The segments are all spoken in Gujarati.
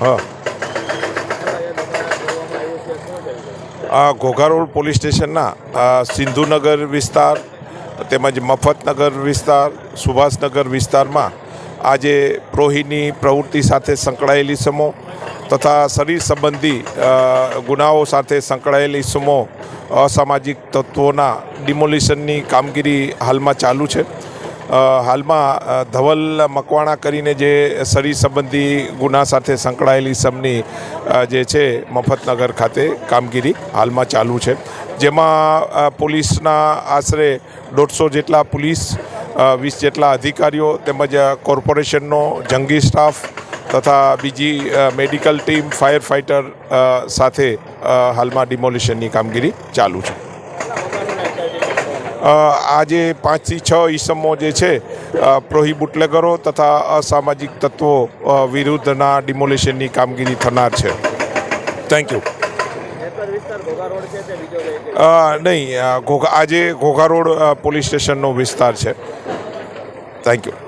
હા. આ ઘોઘારોડ પોલીસ સ્ટેશનના સિંધુનગર વિસ્તાર, તેમજ મફતનગર વિસ્તાર, સુભાષનગર વિસ્તારમાં આજે પ્રોહીની પ્રવૃત્તિ સાથે સંકળાયેલી સમો તથા શરીર સંબંધી ગુનાઓ સાથે સંકળાયેલી સમો અસામાજિક તત્વોના ડિમોલિશનની કામગીરી હાલમાં ચાલુ છે. હાલમાં ધવલ મકવાણા કરીને જે શરીર સંબંધી ગુના સાથે સંકળાયેલી સમની જે છે મફતનગર ખાતે કામગીરી હાલમાં ચાલુ છે. જેમાં પોલીસના આશરે દોઢસો જેટલા પોલીસ વીસ જેટલા અધિકારીઓ તેમજ કોર્પોરેશનનો જંગી સ્ટાફ તથા બીજી મેડિકલ ટીમ, ફાયર ફાઇટર સાથે હાલમાં ડિમોલિશનની કામગીરી ચાલુ છે. આજે પાંચથી છ ઈસમો જે છે પ્રોહી બુટલેગરો તથા અસામાજિક તત્વો વિરુદ્ધના ડિમોલિશનની કામગીરી થનાર છે. થેન્ક યુ નહીં ઘોઘા, આજે ઘોઘા રોડ પોલીસ સ્ટેશનનો વિસ્તાર છે. થેન્ક બીજો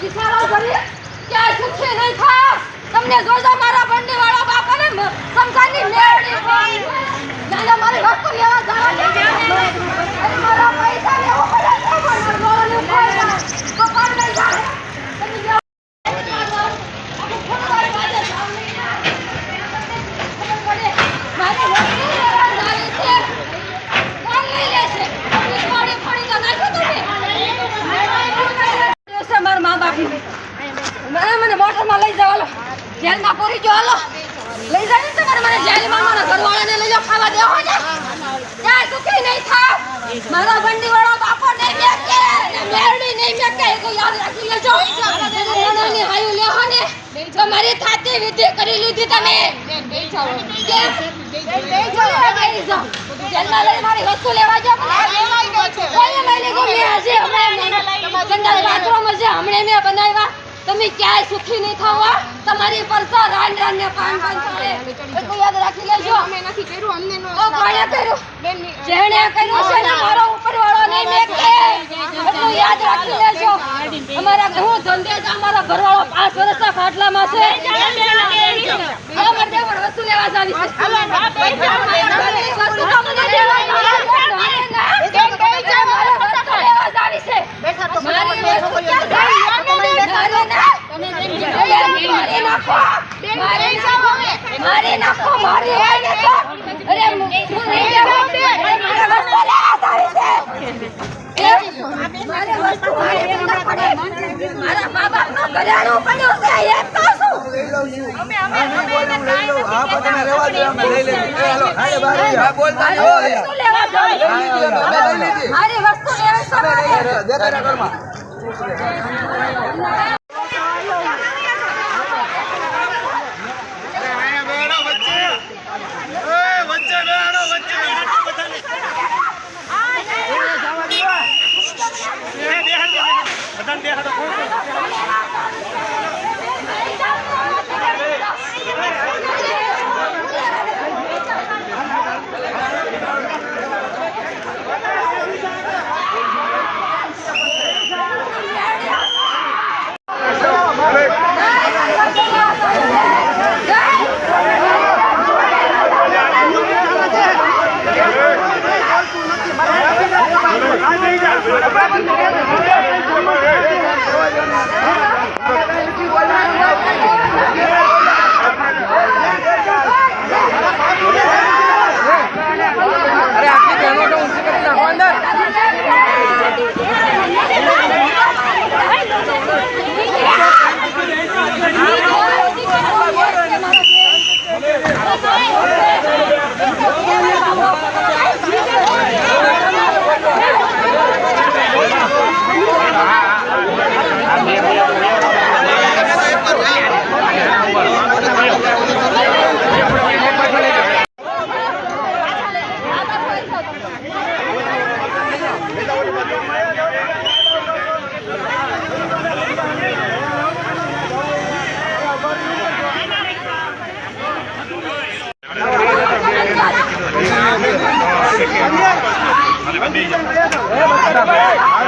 પોલીસ સ્ટેશનનો કે સુખી નહીં યુ તમને જોજો મારા બંડી વાળા બાપાને મ- સંસારની મેળડી પડી. જાણે મારી વસ્તુ લેવા જવા દે. અરે મારા પૈસા લેવો પડે છે, પણ મારા ગોળાને પૈસા. તો કોણ લઈ જાય? તમે જાઓ. આપણે ખોટવાળી વાતે જાવ નહીં. ખબર પડે. મારી વસ્તુ લેવા જાવી છે. કોણ લઈ લેશે? આપણી ફોડી ફોડી તો નાખો તમે. દિવસે મારા મા બાપનું. મને મને મોટરમાં લઈ જાવ હાલો જેલમાં પૂરી જો હાલો. લઈ જાય તમારે મને જેલમાં મારા ઘરવાળાને લઈ જાઓ ખાવા દેવો ને ક્યાંય સુખી નહીં થાવ. મારો બંડી વાળો બાપો નહીં મેકે મેરડી નહીં મેકે એ તો યાદ રાખી લેજો. નાની હાયું લેહો ને. તમારી થાતી વિધિ કરી લીધી તમે? લઈ જાઓ. જેલમાં લઈ મારી વસ્તુ લેવા જાઓ કોઈ મહિને ગમે હજી હમણાં સંડાસ બાથરૂમ હજી હમણાં મેં બનાવ્યા તમે ક્યાંય સુખી નહીં થવા તમારી પર તો રાન રાન ને પાન પાન ચાલે. એટલું યાદ રાખી લેજો. અમે નથી કર્યું અમને નો ઓ કોણે કર્યું? બેન જેણે કર્યું છે ને મારો ઉપરવાળો નહીં મેકે એટલું યાદ રાખી લેજો. અમારા હું ધંધે જ અમારા ઘરવાળો પાંચ વર્ષના ખાટલામાં છે. અમારે પણ વસ્તુ લેવા જાવી છે. બધી વસ્તુ તો મને લેવા જાવી છે. મારે વસ્તુ લેવા જાવી મારી વસ્તુ ક્યાં જાય? મારે ના. મારી નાખો. મારી નાખો. મારી નાખો. મારી હોય ને તો. અરે, હું નહીં લેવા. મારે વસ્તુ લેવા જાવી છે. મારે વસ્તુ મારે લેવા પડે. મારા મા બાપનું ઘરેણું પડ્યું છે. એ તો શું? મારી વસ્તુ લેવા જાવી છે. મારી વસ્તુ લેવી છે મારે. família.